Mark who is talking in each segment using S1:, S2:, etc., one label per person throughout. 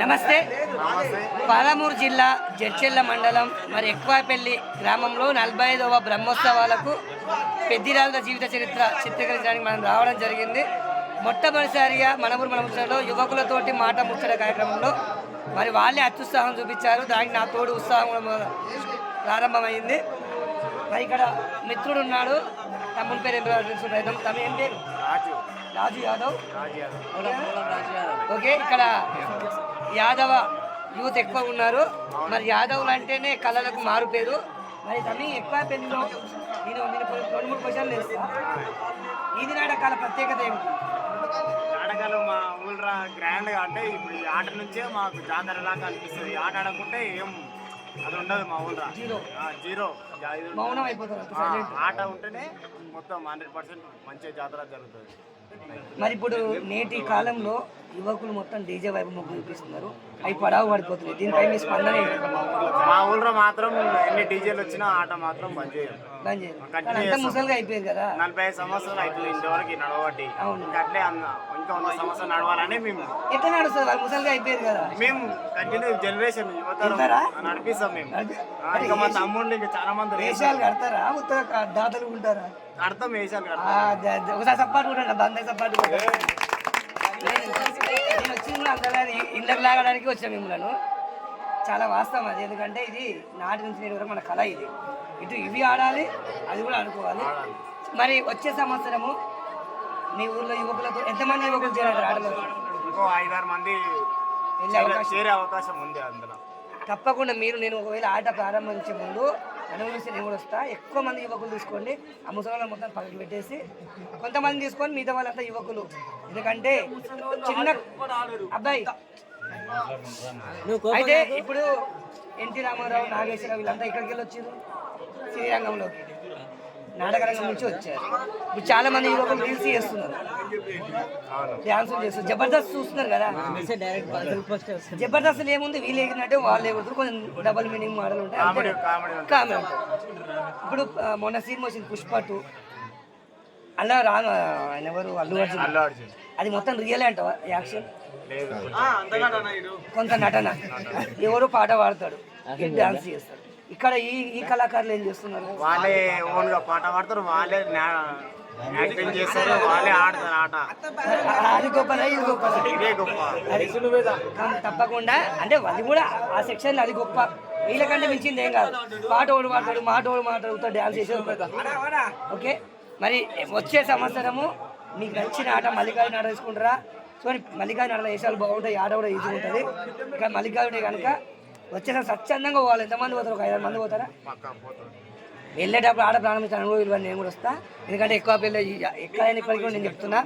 S1: నమస్తే. పాలమూరు జిల్లా జడ్చెల్ల మండలం మరి ఎక్కువపల్లి గ్రామంలో నలభై ఐదవ బ్రహ్మోత్సవాలకు పెద్దిరాజుల జీవిత చరిత్ర చిత్రీకరించడానికి మనం రావడం జరిగింది. మొట్టమొదటిసారిగా మనమూరు మనముచ్చలో యువకులతోటి మాట ముచ్చట కార్యక్రమంలో మరి వాళ్ళే అత్యుత్సాహం చూపించారు. దానికి నా తోడు ఉత్సాహం కూడా మొద- ప్రారంభమైంది. మరి ఇక్కడ మిత్రుడు ఉన్నాడు. తమ్ముని పేరు ఏం ప్రయత్నం తమ ఏం పేరు?
S2: రాజు.
S1: రాజు యాదవ్.
S2: రాజు యాదవ్.
S1: ఓకే. ఇక్కడ యాదవ యూత్ ఎక్కువ ఉన్నారు. మరి యాదవులు అంటేనే కళలకు మారు పేరు. మరి తమ్మి ఎక్కువ పెళ్ళిలో నేను నేను రెండు మూడు క్వశ్చన్లు వేస్తా. ఈది నాటకాల ప్రత్యేకత ఏమిటి?
S2: నాటకాలు మా ఊళ్ళో గ్రాండ్గా అంటే ఇప్పుడు ఈ ఆట నుంచే మాకు జాతర లాగా అనిపిస్తుంది. ఆట ఆడకుంటే ఏం అది ఉండదు మా ఊళ్ళో.
S1: జీరో.
S2: జీరో. ఇది-
S1: మౌనం సైలెంట్
S2: ఆట ఉంటేనే మొత్తం హండ్రెడ్ పర్సెంట్ మంచిగా జాతర జరుగుతుంది.
S1: మరి ఇప్పుడు నేటి కాలంలో యువకులు మొత్తం డీజే వైపు మొగ్గు చూపిస్తున్నారు. అవి పడావు పడిపోతున్నాయి. దీనిపై మీ స్పందన?
S2: మా ఊళ్ళో మాత్రం ఎన్ని డీజేలు వచ్చినా ఆట మాత్రం బంద్ చేయరు.
S1: బంద్ అంతా. ముసలిగా అయిపోయారు కదా.
S2: నలభై ఐదు సంవత్సరాలు అయిపోయింది ఇంతవరకు నడవబట్టి.
S1: అవును.
S2: అట్లే అన్న ఇంకా వంద సంవత్సరాలు నడవాలని మేము
S1: ఎట్లా నడుస్తుంది వాళ్ళు ముసలిగా అయిపోయారు కదా.
S2: మేము కంటిన్యూ జనరేషన్ యువతరం? నడిపిస్తాం మేము. ఇంకా మా తమ్ముళ్ళు ఇంకా చాలా మంది రేసాలు
S1: వేషాలు కడతారా? ఉత్తర దాతలు ఉంటారా? ద- ద- ఒకసారి సపాటు కూడా బంద్ సపాటు. నేను నేను వచ్చింది అంతగా ఇండ్లకు లాగడానికి వచ్చాను మిమ్మల్ని చాలా వాస్తవం అది. ఎందుకంటే ఇది నాటి నుంచి నేటి వరకు మన కళ ఇది. ఇటు ఇవి ఆడాలి అది కూడా ఆడుకోవాలి. మరి వచ్చే సంవత్సరము మీ ఊర్లో యువకులతో ఎంతమంది యువకులు చేరారు ఆటలో?
S2: ఇంకో ఐదారు మంది చేరే అవకాశం ఉంది అందులో.
S1: తప్పకుండా మీరు నేను ఒకవేళ ఆట ప్రారంభించే ముందు అనుభవిస్తే నేను కూడా వస్తా. ఎక్కువ మంది యువకులు తీసుకోండి. ఆ ముసలి మొత్తం పక్కకి పెట్టేసి కొంతమంది తీసుకొని మిగతా వాళ్ళంతా యువకులు. ఎందుకంటే చిన్న అబ్బాయి. అయితే ఇప్పుడు ఎన్టీ రామారావు నాగేశ్వరరావు వీళ్ళంతా ఇక్కడికి వెళ్ళి వచ్చారు శ్రీరంగంలోకి. నాటక రంగం నుంచి వచ్చారు. ఇప్పుడు చాలా మంది యువకులు రీల్స్ చేస్తున్నారు. డ్యాన్సులు చేస్తారు జబర్దస్త్ చూస్తున్నారు కదా? జబర్దస్త్ ఏముంది వీళ్ళు ఎగిరినట్టే వాళ్ళు ఎగురుతారు కొంచెం డబల్ మీనింగ్ మోడల్ ఉంటాయి.
S2: కామెడీ
S1: ఇప్పుడు మొన్న సినిమా వచ్చింది పుష్ప టూ. అలా రా ఆయన ఎవరు? అల్లు అర్జున్.
S2: అల్లు అర్జున్.
S1: అది మొత్తం రియలే అంటావా? యాక్షన్? కొంత నటన. ఎవరు పాట పాడతాడు? డాన్స్ చేస్తాడు ఇక్కడ ఈ ఈ కళాకారులు ఏం చేస్తున్నారు?
S2: వాళ్ళే ఓన్గా పాట పాడతారు వాళ్ళే యాక్టింగ్ చేస్తారు వాళ్ళే ఆడతారు ఆట.
S1: అది గొప్పదా ఇది గొప్పదా.
S2: ఇదే గొప్ప.
S1: అది కానీ తప్పకుండా అంటే అది కూడా ఆ సెక్షన్ అది గొప్ప. వీళ్ళకంటే మించింది ఏం కాదు. పాట ఓడి మాట్లాడు మాట ఓడి మాట్లాడుతూ డ్యాన్స్ చేసేది ఓకే? మరి వచ్చే సంవత్సరము మీకు నచ్చిన ఆట మల్లికార్జున ఆట తీసుకుంటారా సో మల్లికార్జున ఆటలో వేసాలు బాగుంటాయి ఆట కూడా ఈజీ ఉంటుంది. ఇక్కడ మల్లికార్జున కనుక వచ్చేసరికి స్వచ్ఛందంగా పోవాలి. ఎంతమంది పోతారు? ఒక ఐదు మంది పోతారా?
S2: పోతారు
S1: వెళ్ళేటప్పుడు ఆడ ప్రారంభించిన అనుభవం ఇవ్వండి నేను కూడా వస్తా. ఎందుకంటే ఎక్కువ పిల్లలు ఎక్కడ ఎక్కడైనా ఇప్పటికీ కూడా నేను చెప్తున్నా.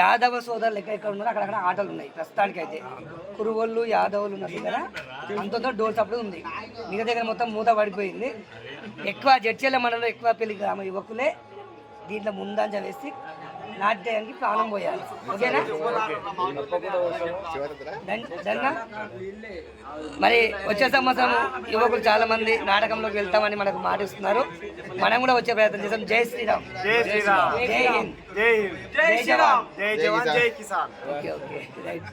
S1: యాదవ సోదరులు ఎక్కడ ఎక్కడ ఉన్నారో అక్కడక్కడ ఆటలు ఉన్నాయి ప్రస్తుతానికి అయితే. కురువోళ్ళు యాదవులు ఉన్నారు కదా అంతతో డోర్ సప్పుడు ఉంది. మిగతా దగ్గర మొత్తం మూత పడిపోయింది. ఎక్కువ జడ్చేల మండలంలో ఎక్కువ పెళ్ళి గ్రామ యువకులే దీంట్లో ముందంజ వేసి నాట్యానికి ప్రాణం పోయాలి. ఓకేనా? మరి వచ్చే సంవత్సరం యువకులు చాలా మంది నాటకంలోకి వెళ్తామని మనకు మాటిస్తున్నారు. మనం కూడా వచ్చే ప్రయత్నం చేస్తాం. జై శ్రీరామ్.
S2: జై శ్రీరామ్.
S1: జై హింద్.
S2: జై హింద్.
S1: జై జవాన్
S2: జై జవాన్. జై కిసాన్.
S1: Okay okay. రైట్.